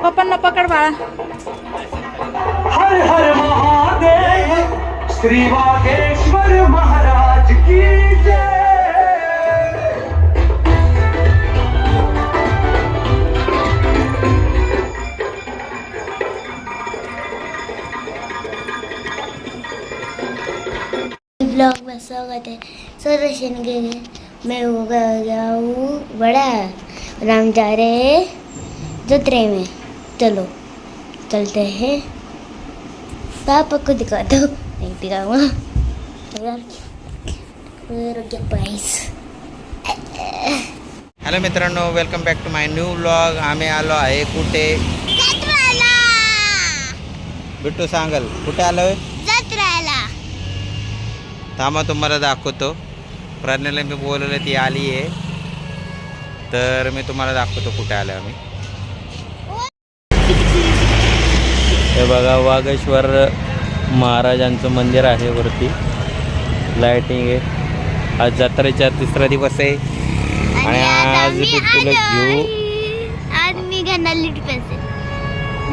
पप्पांना पकड बाळा हर हर महादेव श्री वागेश्वर महाराज की जय। ब्लॉग में स्वागत है। सुदर्शन के मैं हो गया हूँ बड़ा। और हम जा रहे हैं जत्रे में। चलो चलते हैं पापा को दिखा दो नहीं दिखाऊंगा हॅलो मित्रांनो welcome back to my new vlog आम्ही आलो आहे कुठे बिट्टू सांगल कुठे आलो आहे जत्रेला थांबा तुम्हाला दाखवतो प्रज्ञाला मी बोलवलं ती आली आहे तर मी तुम्हाला दाखवतो कुठे आलो आम्ही हे बघा वागेश्वर महाराजांचं मंदिर आहे वरती. लाईटिंग आहे. आज जत्रेचा तिसरा दिवस आहे. आणि आज बिट्टूला घेऊ. आज मी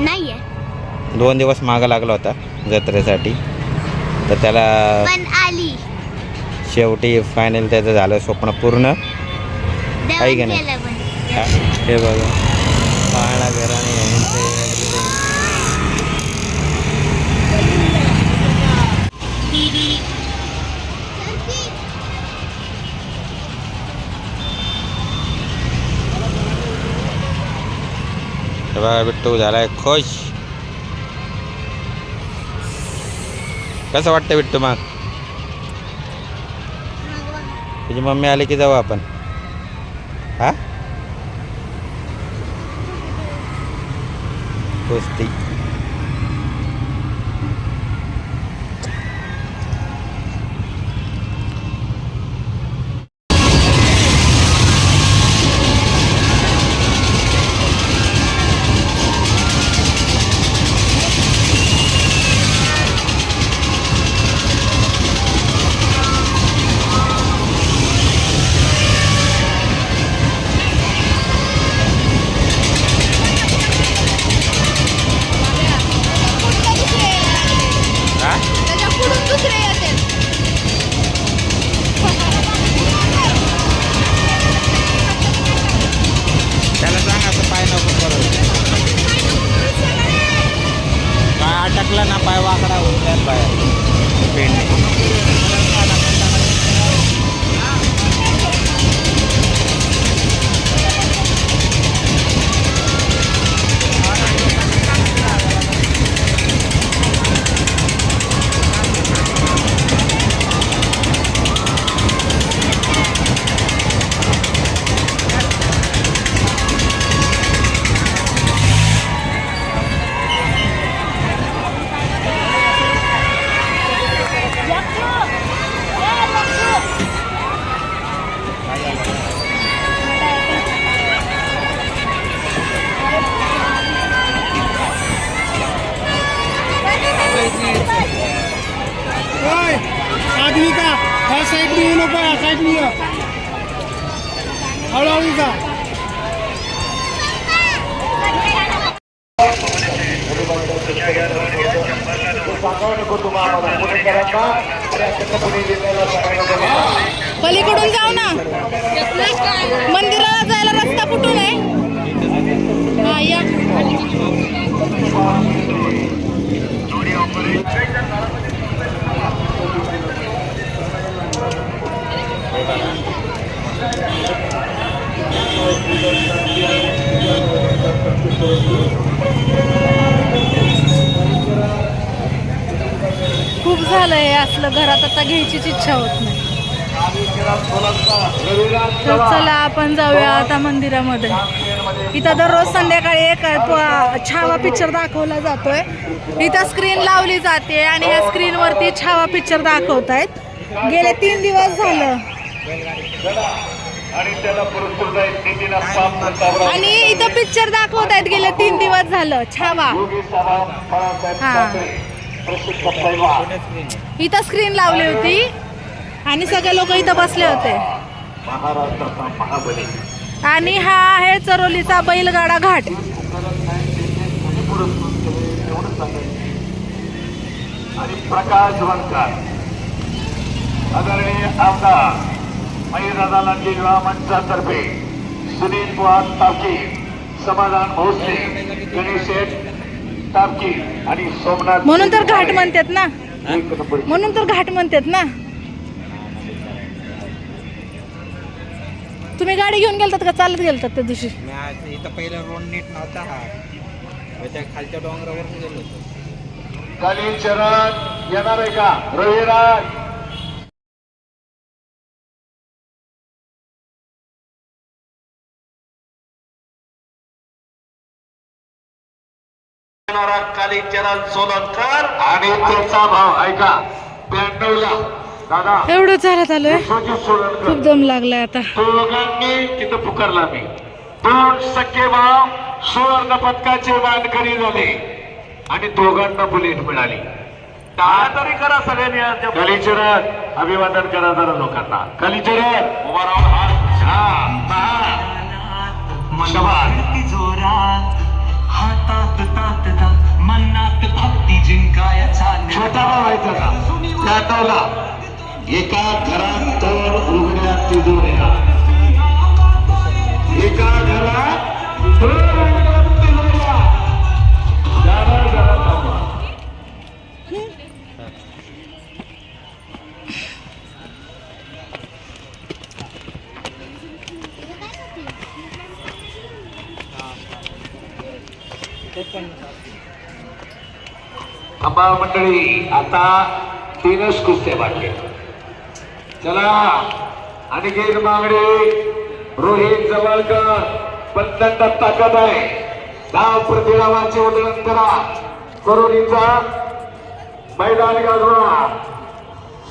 नाही आहे दोन दिवस मागं लागला होता जत्रेसाठी. तर त्याला आली. शेवटी फायनल त्याचं झालं स्वप्न पूर्ण. काही का नाही? हा, हे बघा. पाहणा घराने हे है, बिट्टू जा रहा है, खुश। कसं वाटतं बिट्टू मग तुझी मम्मी आली की जाऊ आपण हा? कुस्ती ह्या साईड मी येऊ नको ह्या साईड मी ये. हळूहळू जा. पलीकडून जाऊ ना. मंदिराला जायला रस्ता कुठून आहे हा या खूप झालंय असलं घरात आता घ्यायचीच इच्छा होत नाही. तर चला आपण जाऊया आता मंदिरामध्ये. इथं दररोज संध्याकाळी एक छावा पिक्चर दाखवला जातोय. इथं स्क्रीन लावली जाते आणि ह्या स्क्रीनवरती छावा पिक्चर दाखवत आहेत. गेले तीन दिवस झालं. आणि इथं पिक्चर दाखवत आहेत गेले तीन दिवस झालं. छावा. हा. इथं स्क्रीन लावली होती. आणि सगळे लोक इथं बसले होते. आणि हा आहे चरोलीचा बैलगाडा घाट. आणि प्रकाश वनकर. आदरणीय आमदार महिदादा लांडगे विवाह मंचातर्फे सुनील बुवात तापकी समाधान भोसले गणेश शेठ म्हणून तर घाट म्हणतात ना. म्हणून तर घाट म्हणतात ना. तुम्ही गाडी घेऊन गेलतात का? चालत गेलतात त्या दिवशी? इथं पहिला रोड नीट नव्हता हा. त्या खालच्या डोंगरावर गेलो होतो. खाली चरण येणार आहे का? रविराज! येणारा कालीचरण सोलंकर आणि त्याचा भाव ऐका ब्याण्णवला. दादा एवढं चालत आलोय. खूप दम लागलाय आता. दोघांनी तिथं पुकारला मी. दोन सख्खे भाव सुवर्ण पदकाचे मानकरी झाले. आणि दोघांना बुलेट मिळाली. टाळ्या तरी करा सगळ्यांनी कलिचरण अभिवादन करा जरा लोकांना. कलिचरण उभा राहून हात छान मान. शाबास. मनात भक्ती जिंकायचा छोटा व्हायचा का एका घरात तर उघड्या तिजोऱ्या एका घरात तिजोऱ्या थांबा. मंडळी आता तीनच कुस्त्या बाकी चला आणि गेट मागडे रोहित जवळकर बंधनात ताकद आहे. दहा प्रतिरावाचे उदळण करा. करुणीचा मैदान गाजवा.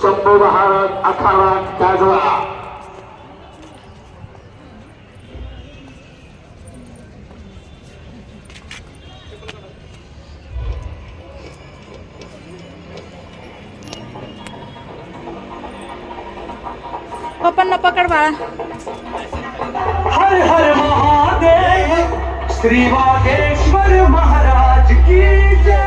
शंभू महाराज अखाडा गाजवा. पप्पांना पकड बाळा. हर हर महादेव श्री वागेश्वर महाराज की जय.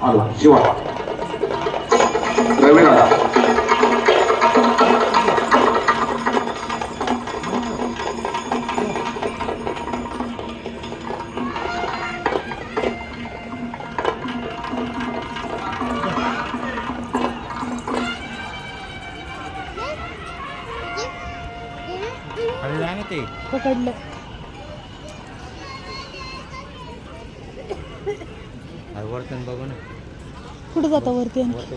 आला शिवा जा ना ते. पकडलं. अरे वरतून बघू ना. कुठं जाता वरती आणखी?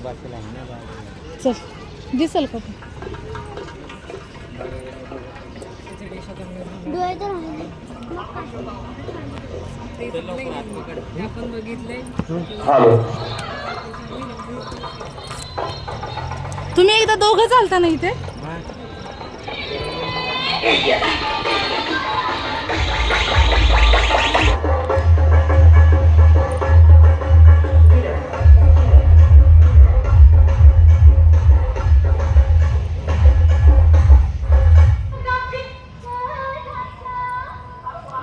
चल दिसल का पण हॅलो. तुम्ही एकदा दोघं चालता ना इथे?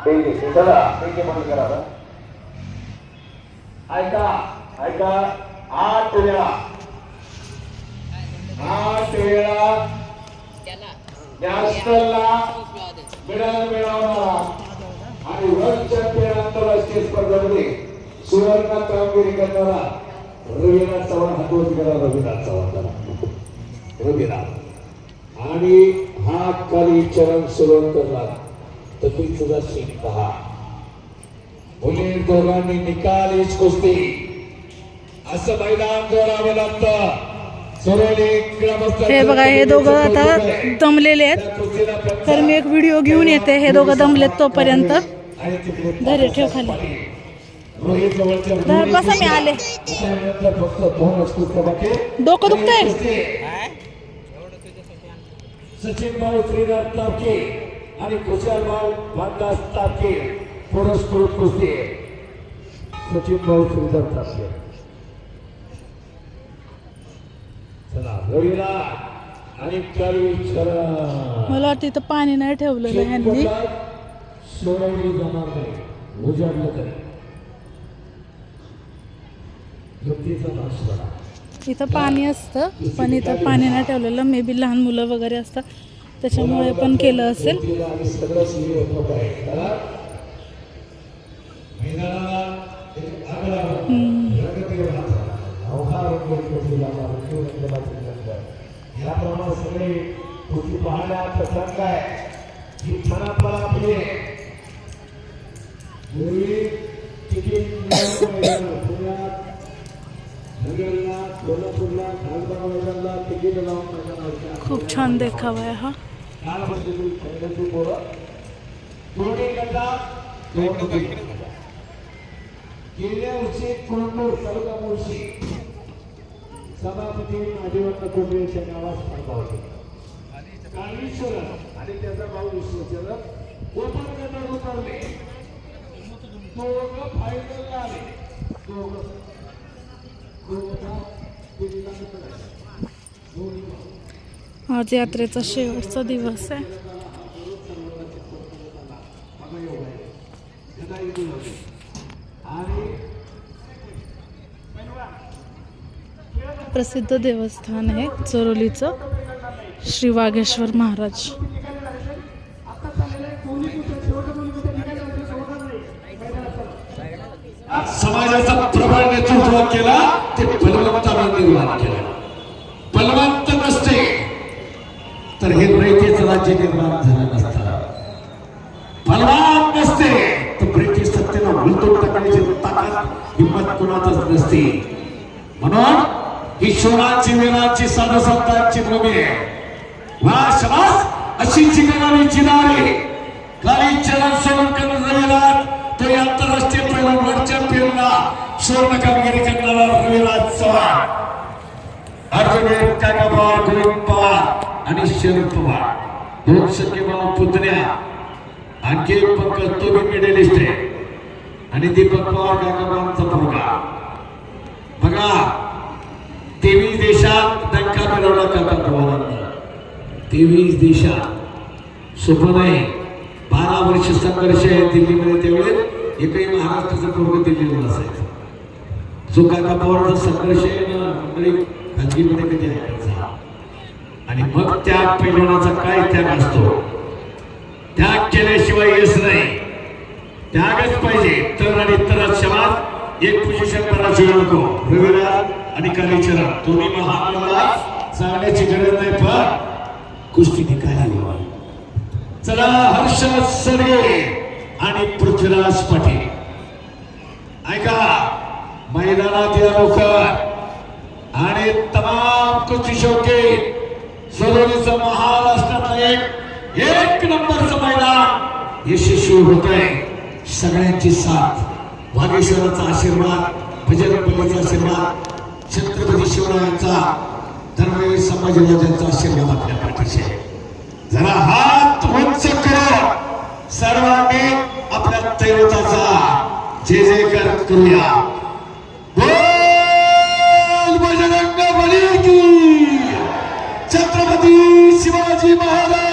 चला करा ऐका ऐका आठ वेळा. आठ वेळा. नॅशनलला मेडल मिळवणारा आणि वर्ल्ड चॅम्पियन आंतरराष्ट्रीय स्पर्धेमध्ये सुवर्ण कामगिरी करणारा रविनाथ चव्हाण हातवत करा रविनाथ चव्हाण जरा. आणि हा खाली चरण सुरवंतरला तर तुम्ही तुझा सीट पहा. मुली दोघांनी निकालीच कुस्ती. असं मैदान जोडावं लागतं. हे बघा हे दोघं आता दमलेले आहेत. तर मी एक व्हिडिओ घेऊन येते. हे दोघं दमलेत तोपर्यंत. धैर्य ठेव खाली. धर बसा मी आले. डोकं दुखतंय. सचिन भाऊ श्रीधर तापके. आणि खुशाल भाऊ भानदास तापके पुरस्कृत कुस्ती. सचिन भाऊ श्रीधर तापके. चला रविला आणि शरण. मला वाटतं इथं पाणी नाही ठेवलेलं ह्यांनी सोडवली जाणार नाही. उजाडलं तरी. युक्तीचा नाश करा इथं पाणी असतं पण इथं पाणी नाही ठेवलेलं. मे बी लहान मुलं वगैरे असतात. त्याच्यामुळे पण केलं असेल. खूप छान देखावा आहे हा. गेल्या वर्षी कोंडूर तालुका मुळशी. सभापती माधेवंत कोंडे यांच्या गावात स्पर्धा होती. काळीश्वर आणि त्याचा भाऊ विश्वचंद्र ओपन गटात उतरले? दोघं फायनलला आले. दोघं. दोघं आज यात्रेचा शेवटचा दिवस आहे. प्रसिद्ध देवस्थान आहे चरोलीचं श्री वाघेश्वर महाराज. समाजाचा प्रबळ नेतृत्व केला. निर्माण केलं बलवंत नसते. तर हे ब्रिटिश राज्य निर्माण झालं नसतं बलवान नसते. तर ब्रिटिश सत्तेला उलटून टाकण्याची ताकद हिंमत कुणातच नसते. म्हणून ही शोणाची वीरांची साधुसंतांची भूमी आहे. वा शबास अशी चिकणारी चिनारी काही चलन सोडून करून रविराज तो आंतरराष्ट्रीय पहिला वर्ल्ड चॅम्पियनला सुवर्ण कामगिरी करणारा रविराज चव्हाण. अर्जुन काकाबा गोविंद पवार आणि शरद पवार दोन सख्खे भाऊ पुतण्या आणखी एक पंकज तो बी आहे आणि दीपक पवार काकाबाचा मुलगा बघा तेवीस देशात दणका मिळवला काका पवारांना तेवीस देशात सोपं नाही बारा वर्ष संघर्ष आहे दिल्लीमध्ये त्यावेळेस एकही महाराष्ट्राचं पूर्व दिल्लीला असायचा जो काका पवारचा संघर्ष आहे ना खाजगीमध्ये कधी ऐकायचा आणि मग त्या पैलवानाचा काय त्याग असतो? त्याग केल्याशिवाय यश नाही. त्यागच पाहिजे. तर आणि तर समाज एक पोझिशन करायची नको रविराज आणि कालीचरण दोन्ही महान सांगण्याची गरज नाही पण कुस्ती निकाली चला हर्ष सरगे आणि पृथ्वीराज पाटील. ऐका मैदानात या लवकर आणि तमाम कुस्ती शौके महाल महाराष्ट्राचं एक एक नंबरचं मैदान यशस्वी होत आहे. सगळ्यांची साथ. वागेश्वराचा आशीर्वाद बजरंग आशीर्वाद छत्रपती शिवरायांचा धर्मवीर संभाजीराजांचा आशीर्वाद आपल्या पाठीशी आहे. जरा हात उंच करा. सर्वांनी आपल्या दैवताचा जे जे करूया. শিবাজী মহারাজ